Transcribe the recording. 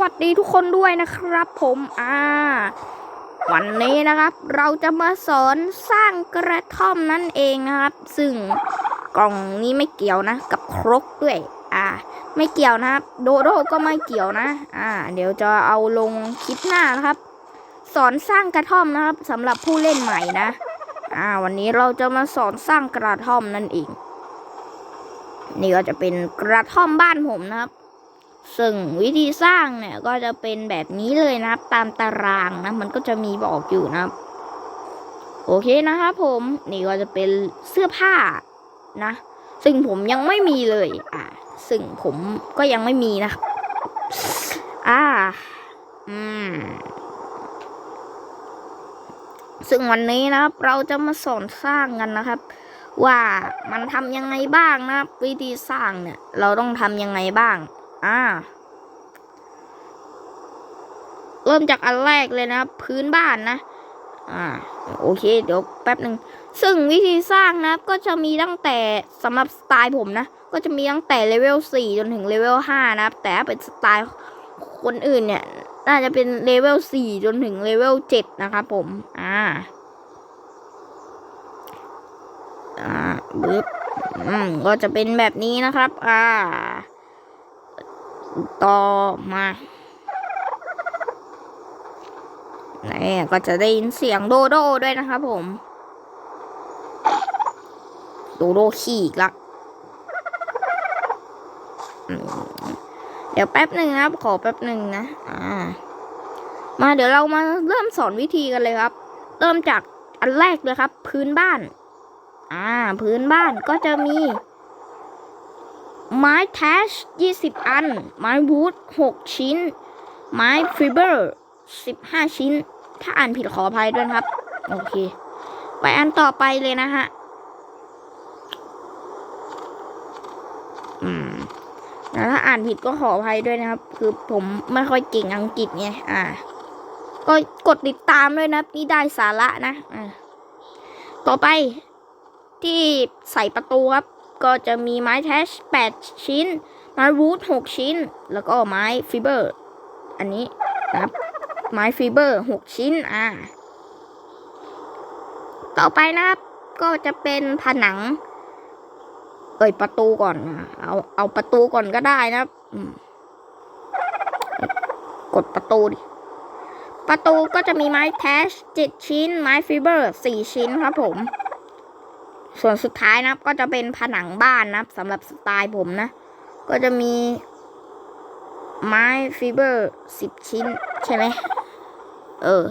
วัสดีทุกคนด้วยนะครับ ผมอ่า วันนี้นะครับ เราจะมาสอนสร้างกระท่อมนั่นเองนะครับ ซึ่งกล่องนี้ไม่เกี่ยวนะ กับครกด้วย อ่า ไม่เกี่ยวนะครับ โดโดก็ไม่เกี่ยวนะ อ่า เดี๋ยวจะเอาลงคลิปหน้านะครับ สอนสร้างกระท่อมนะครับสำหรับผู้เล่นใหม่นะ อ่า วันนี้เราจะมาสอนสร้างกระท่อมนั่นเอง นี่ก็จะเป็นกระท่อมบ้านผมนะครับ ซึ่งวิธีสร้างเนี่ยก็จะเป็นแบบนี้เลยนะครับ ตามตารางนะ มันก็จะมีบอกอยู่นะครับ โอเคนะครับผมนี่ก็จะเป็นเสื้อผ้านะ ซึ่งผมยังไม่มีเลยอ่าซึ่งผมก็ยังไม่มีนะครับอ่าอืมซึ่งวันนี้นะครับเราจะมาสอนสร้างกันนะครับ ว่ามันทำยังไงบ้างนะครับ วิธีสร้างเนี่ย เราต้องทำยังไงบ้าง อ่า เริ่มจากอันแรกเลยนะพื้นบ้านนะ อ่า โอเค เดี๋ยวแป๊บหนึ่ง ซึ่งวิธีสร้างนะ ก็จะมีตั้งแต่สำหรับสไตล์ผมนะ ก็จะมีตั้งแต่เลเวล4จนถึงเลเวล5นะ แต่เป็นสไตล์คนอื่นเนี่ย น่าจะเป็นเลเวล4จนถึงเลเวล7นะครับผม อ่า อ่าบึ๊บอืมก็จะเป็นแบบนี้นะครับ อ่า ต่อมานี่ก็จะได้ยินเสียงโดโดด้วยนะครับผม โดโดขี่อีกละเดี๋ยวแป๊บหนึ่งนะครับ ขอแป๊บหนึ่งนะ อ่า มาเดี๋ยวเรามาเริ่มสอนวิธีกันเลยครับ เริ่มจากอันแรกเลยครับ พื้นบ้าน อ่า พื้นบ้านก็จะมี ไม้แทช20 อัน ไม้วูด6 ชิ้น ไม้ฟิเบอร์ 15 ชิ้น ถ้าอ่านผิดขออภัยด้วยครับ โอเค ไปอันต่อไปเลยนะฮะ อืมแล้วถ้าอ่านผิดก็ขออภัยด้วยนะครับ คือผมไม่ค่อยเก่งอังกฤษไง อ่า ก็กดติดตามด้วยนะ นี่ได้สาระนะ อ่า ต่อไปที่ใส่ประตูครับ ก็จะมีไม้แทช8 ชิ้น ไม้วูด6 ชิ้น แล้วก็ไม้ฟิเบอร์ อันนี้นะครับ ไม้ฟิเบอร์ 6 ชิ้น อ่า ต่อไปนะครับ ก็จะเป็นผนัง เอ้ยประตูก่อนนะเอาเอาประตูก่อนก็ได้นะครับกดประตูดิ ประตูก็จะมีไม้แทช7ชิ้น ไม้ฟิเบอร์ 4 ชิ้นครับผม ส่วนสุดท้ายนะครับ ก็จะเป็นผนังบ้านนะครับสำหรับสไตล์ผมนะ ก็จะมี ไม้ฟิเบอร์สิบชิ้นใช่ไหมเออ